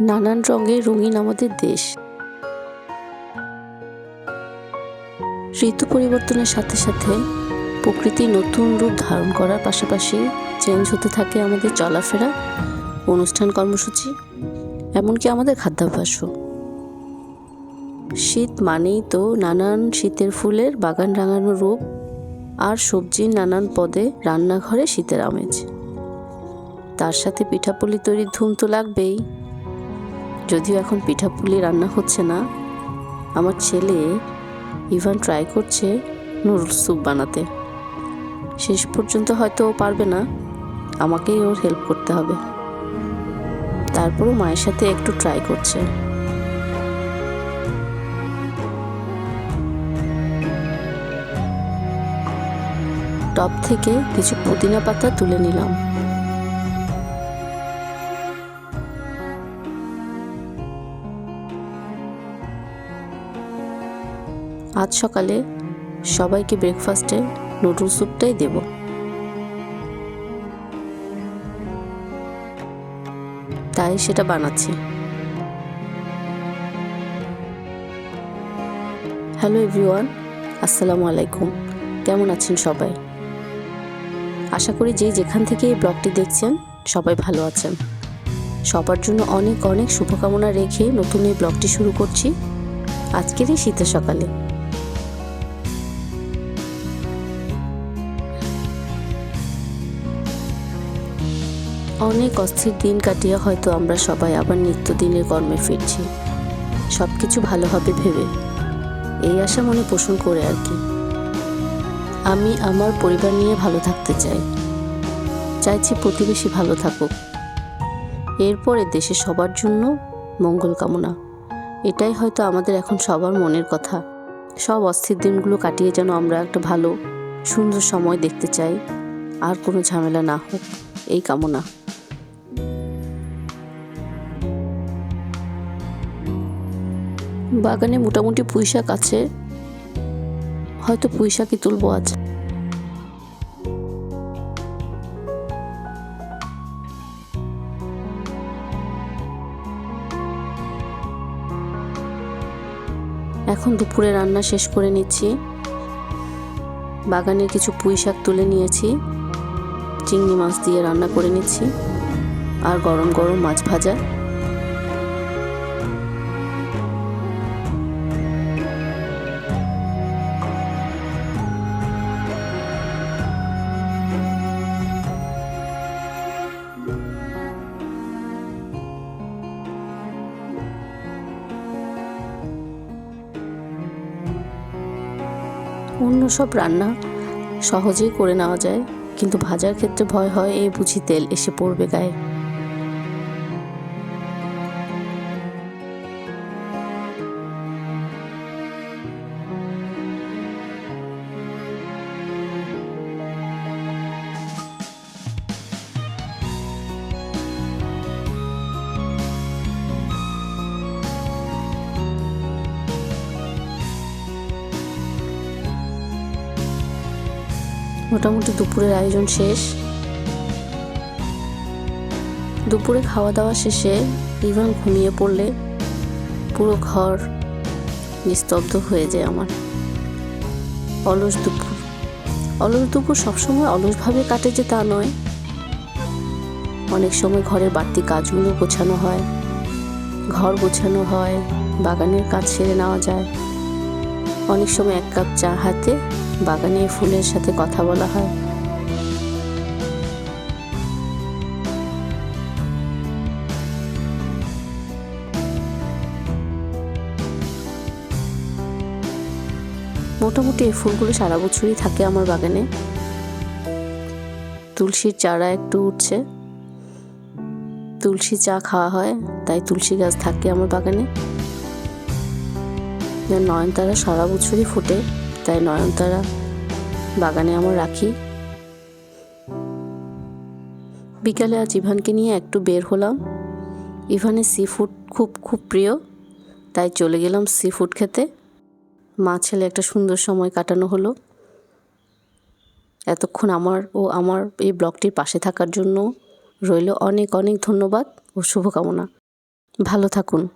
নানান রঙে রঙিন আমাদের দেশ। ঋতু পরিবর্তনের সাথে সাথে প্রকৃতি নতুন রূপ ধারণ করার পাশাপাশি চেঞ্জ হতে থাকে আমাদের চলাফেরা, অনুষ্ঠান কর্মসূচি, এমনকি আমাদের খাদ্যাভ্যাসও। শীত মানেই তো নানান শীতের ফুলের বাগান রাঙানো রূপ আর সবজির নানান পদে রান্নাঘরে শীতের আমেজ। তার সাথে পিঠাপুলি তৈরির ধুম তো লাগবেই। যদিও এখন পিঠাপুলি রান্না হচ্ছে না, আমার ছেলে ইভান ট্রাই করছে নুডলস স্যুপ বানাতে। শেষ পর্যন্ত হয়তো ও পারবে না, আমাকেই ওর হেল্প করতে হবে। তারপরও মায়ের সাথে একটু ট্রাই করছে। টপ থেকে কিছু পুদিনা পাতা তুলে নিলাম। আজ সকালে সবাইকে ব্রেকফাস্টে নুডল স্যুপটাই দেব। তাই সেটা বানাচ্ছি। হ্যালো এভরিওয়ান আসসালামু আলাইকুম। কেমন আছেন সবাই? আশা করি যে যেখান থেকে এই ব্লগটি দেখছেন, সবাই ভালো আছেন। সবার জন্য অনেক অনেক শুভকামনা রেখে নতুন এই ব্লগটি শুরু করছি। আজকের এই শীতের সকালে। অনেক অস্থির দিন কাটিয়ে হয়তো আমরা সবাই আবার নিত্যদিনের কর্মে ফিরছি। সব কিছু ভালো হবে ভেবে। এই আশা মনে পোষণ করে আর কি। আমি আমার পরিবার নিয়ে ভালো থাকতে চাই। চাইছি প্রতিবেশী ভালো থাকুক। এরপরে দেশে সবার জন্য মঙ্গল কামনা। এটাই হয়তো আমাদের এখন সবার মনের কথা। সব অস্থির দিনগুলো কাটিয়ে যেন আমরা একটা ভালো, সুন্দর সময় দেখতে চাই। আর কোনো ঝামেলা না হোক। এই কামনা। বাগানে মোটামুটি পুঁই শাক আছে। হয়তো পুঁই শাকই তুলবো আজ। এখন দুপুরে রান্না শেষ করে নিচ্ছি। বাগানে কিছু পুঁই শাক তুলে নিয়েছি। চিংড়ি মাছ দিয়ে রান্না করে নিচ্ছি। আর গরম গরম মাছ ভাজা। অন্য সব রান্না সহজেই করে নেওয়া যায়, কিন্তু ভাজার ক্ষেত্রে ভয় হয় এই বুঝি তেল এসে পড়বে গায়ে। মোটামুটি দুপুরের আয়োজন শেষ। দুপুরে খাওয়া দাওয়া শেষে ইভান ঘুমিয়ে পড়লে পুরো ঘর নিস্তব্ধ হয়ে যায় আমার। অলস দুপুর। অলস দুপুর সবসময় অলসভাবে কাটে যে তা নয়। অনেক সময় ঘরের বাড়তি কাজগুলো গোছানো হয়। ঘর গোছানো হয়, বাগানের কাজ সেরে নেওয়া যায়। অনেক সময় এক কাপ চা হাতে বাগানে ফুলের সাথে কথা বলা হয়। মোটামুটি এই ফুলগুলো সারা বছরই থাকে আমার বাগানে। তুলসীর চারা একটু উঠছে। তুলসী চা খাওয়া হয়, তাই তুলসী গাছ থাকে আমার বাগানে। নয়নতারা সারা বছরই ফোটে, তাই নয়নতারা বাগানে আমার রাখি। বিকালে আজ ইভানকে নিয়ে একটু বের হলাম। ইভানের সি ফুড খুব খুব প্রিয়, তাই চলে গেলাম সি ফুড খেতে। মা ছেলে একটা সুন্দর সময় কাটানো হলো। এতক্ষণ আমার ও আমার এই ব্লগটির পাশে থাকার জন্য রইল অনেক অনেক ধন্যবাদ ও শুভকামনা। ভালো থাকুন।